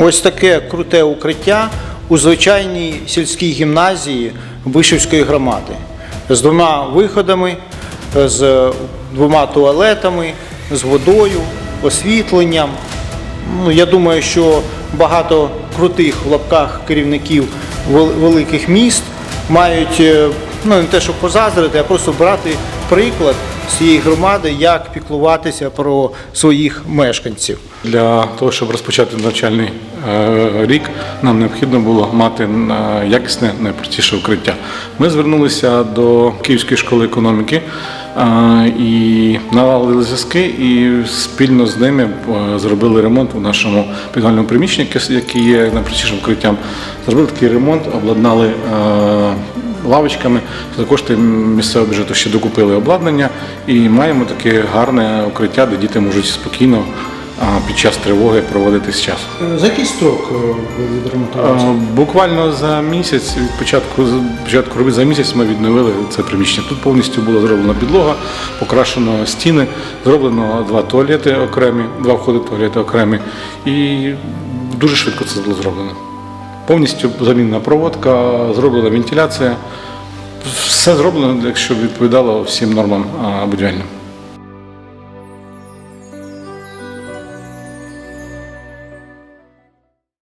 Ось таке круте укриття у звичайній сільській гімназії Вишівської громади з двома виходами, з двома туалетами, з водою, освітленням. Ну, я думаю, що багато крутих в лапках керівників великих міст мають е, ну, не те, щоб позаздрити, а просто брати приклад цієї громади, як піклуватися про своїх мешканців. Для того, щоб розпочати навчальний е, рік, нам необхідно було мати е, якісне, найпростіше укриття. Ми звернулися до Київської школи економіки е, і наладили зв'язки, і спільно з ними зробили ремонт у нашому підвальному приміщенні, яке є найпростішим укриттям. Зробили такий ремонт, обладнали. Е, Лавочками за кошти місцевого бюджету ще докупили обладнання і маємо таке гарне укриття, де діти можуть спокійно під час тривоги проводити з часу. За який строк е, ви відремонтувалися? Буквально за місяць від початку початку робіт за місяць ми відновили це приміщення. Тут повністю була зроблена підлога, покрашено стіни, зроблено два туалети окремі, два входи туалети окремі, і дуже швидко це було зроблено. Повністю замінена проводка, зроблена вентиляція. Все зроблено, якщо відповідало всім нормам будівельним.